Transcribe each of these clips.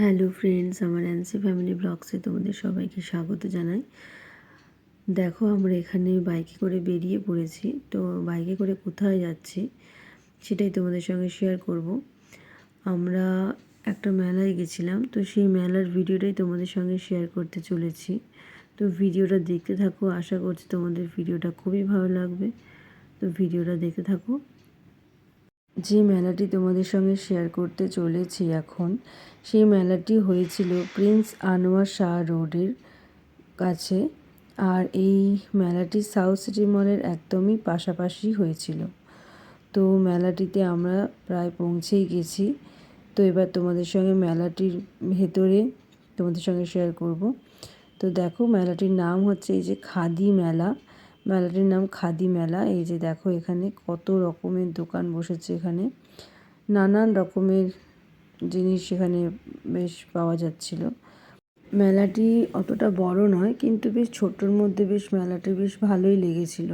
Hello friends, আমার অ্যান্সি family ব্লগসে তোমাদের সবাইকে স্বাগত জানাই। দেখো, আমরা এখানে বাইকে করে বেরিয়ে পড়েছি। তো বাইকে করে কোথায় যাচ্ছি সেটাই তোমাদের সঙ্গে শেয়ার করব। আমরা একটা মেলায় গেছিলাম, তো সেই মেলার ভিডিওটাই তোমাদের সঙ্গে শেয়ার করতে চলেছি। তো ভিডিওটা দেখতে থাকো, আশা করছি তোমাদের ভিডিওটা খুবই ভালো লাগবে। তো ভিডিওটা দেখতে থাকো। যে মেলাটি তোমাদের সঙ্গে শেয়ার করতে চলেছি এখন, সেই মেলাটি হয়েছিল প্রিন্স আনোয়ার শাহ রোডের কাছে আর এই মেলাটি সাউথ সিটি মলের একদমই পাশাপাশি হয়েছিল। তো মেলাটিতে আমরা প্রায় পৌঁছেই গেছি। তো এবার তোমাদের সঙ্গে মেলাটির ভেতরে তোমাদের সঙ্গে শেয়ার করব। তো দেখো মেলাটির নাম হচ্ছে এই যে খাদি মেলা। মেলাটির নাম খাদি মেলা। এই যে দেখো, এখানে কত রকমের দোকান বসেছে এখানে। নানান রকমের জিনিস এখানে বেশ পাওয়া যাচ্ছিল। মেলাটি অতটা বড় নয়, কিন্তু বেশ ছোটোর মধ্যে বেশ মেলাটি বেশ ভালোই লেগেছিল।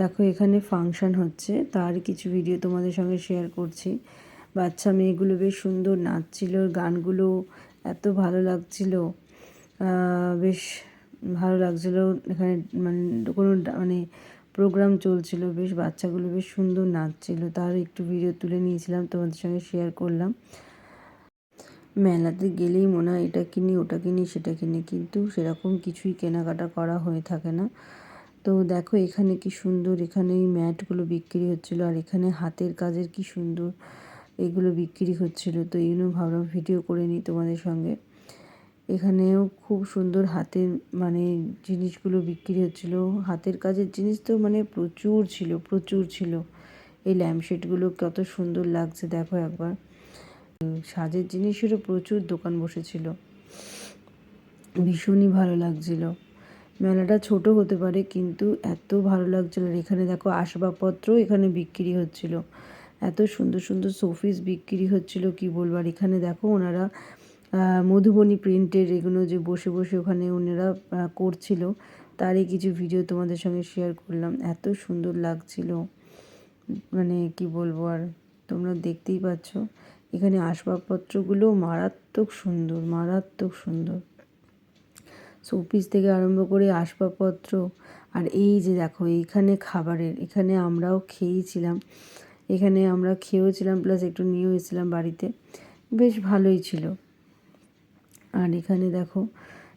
দেখো, এখানে ফাংশান হচ্ছে, তার কিছু ভিডিও তোমাদের সঙ্গে শেয়ার করছি। বাচ্চা মেয়েগুলো বেশ সুন্দর নাচছিল, গানগুলো এত ভালো লাগছিল। বেশ ভালো লাগছিল। এখানে মানে কোনো মানে প্রোগ্রাম চলছিল, বেশ বাচ্চাগুলো বেশ সুন্দর নাচছিল। তার একটু ভিডিও তুলে নিয়েছিলাম, তোমাদের সঙ্গে শেয়ার করলাম। মেলাতে গেলেই মনে হয় এটা কিনি, ওটা কিনি, সেটা কিনি, কিন্তু সেরকম কিছুই কেনাকাটা করা হয়ে থাকে না। তো দেখো এখানে কি সুন্দর, এখানে এই ম্যাটগুলো বিক্রি হচ্ছিল, আর এখানে হাতের কাজের কি সুন্দর এগুলো বিক্রি হচ্ছিল। তো এই জন্য ভাবলাম ভিডিও করে নিই তোমাদের সঙ্গে। এখানেও খুব সুন্দর হাতের মানে জিনিসগুলো বিক্রি হচ্ছিল। হাতের কাজের জিনিস তো মানে প্রচুর ছিল প্রচুর ছিল। এই ল্যাম্পশেডগুলো কত সুন্দর লাগছে, দেখো একবার। সাজের জিনিসেরও প্রচুর দোকান বসেছিল। ভীষণই ভালো লাগছিল। মেলাটা ছোট হতে পারে, কিন্তু এত ভালো লাগছিল। আর এখানে দেখো আসবাবপত্র এখানে বিক্রি হচ্ছিল। এত সুন্দর সুন্দর শোপিস বিক্রি হচ্ছিল, কি বলব? আর এখানে দেখো ওনারা মধুবনী প্রিন্টের এগুলো যে বসে বসে ওখানে ওনারা করছিল, তারই কিছু ভিডিও তোমাদের সঙ্গে শেয়ার করলাম। এত সুন্দর লাগছিল। মানে কি বলব আর, তোমরা দেখতেই পাচ্ছ। এখানে আসবাবপত্রগুলো মারাত্মক সুন্দর মারাত্মক সুন্দর। শোপিস থেকে আরম্ভ করে আসবাবপত্র, আর এই যে দেখো, এইখানে খাবারের, এখানে আমরাও খেয়েছিলাম। এখানে আমরা খেয়েওছিলাম প্লাস একটু নিয়েও এসেছিলাম বাড়িতে। বেশ ভালোই ছিল। আর এখানে দেখো,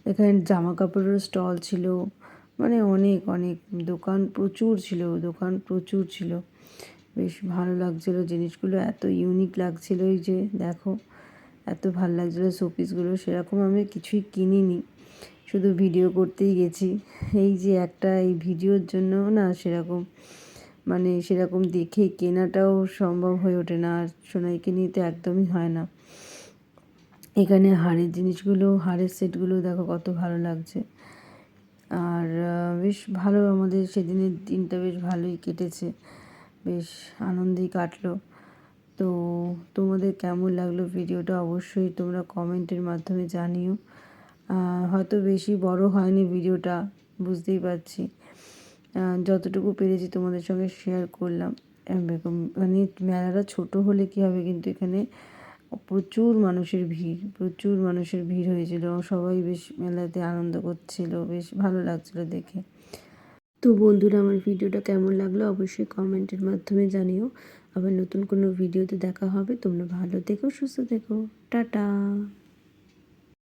এখানে জামা কাপড়ের স্টল ছিল। মানে অনেক অনেক দোকান প্রচুর ছিল, দোকান প্রচুর ছিল। বেশ ভালো লাগছিল জিনিসগুলো, এত ইউনিক লাগছিল এই যে দেখো, এত ভালো লাগছিল শোপিসগুলো, সেরকম আমি কিছুই কিনিনি। শুধু ভিডিও করতেই গেছি। এই যে একটা এই ভিডিওর জন্য না সেরকম মানে সেরকম দেখে কেনাটাও সম্ভব হয়ে ওঠে না, আর সোনাইকে নিয়ে তো একদমই হয় না। এখানে হাড়ের জিনিসগুলো, হাড়ের সেটগুলো দেখো কত ভালো লাগছে। আর বেশ ভালো আমাদের সেদিনের দিনটা বেশ ভালোই কেটেছে। বেশ আনন্দেই কাটলো। তো তোমাদের কেমন লাগল ভিডিওটা অবশ্যই তোমরা কমেন্টের মাধ্যমে জানিও। হয়তো বেশি বড় হয়নি ভিডিওটা, বুঝতেই পারছি। যতটুকু পেরেছি তোমাদের সঙ্গে শেয়ার করলাম। মানে মেলাটা ছোট হলে কী হবে কিন্তু এখানে প্রচুর মানুষের ভিড়, প্রচুর মানুষের ভিড় হয়েছিল। সবাই বেশ মেলাতে আনন্দ করছিল, বেশ ভালো লাগছিল দেখে। তো বন্ধুরা, আমার ভিডিওটা কেমন লাগল অবশ্যই কমেন্টের মাধ্যমে জানিও। আবার নতুন কোনো ভিডিওতে দেখা হবে। তোমরা ভালো থেকো, সুস্থ থেকো। টাটা।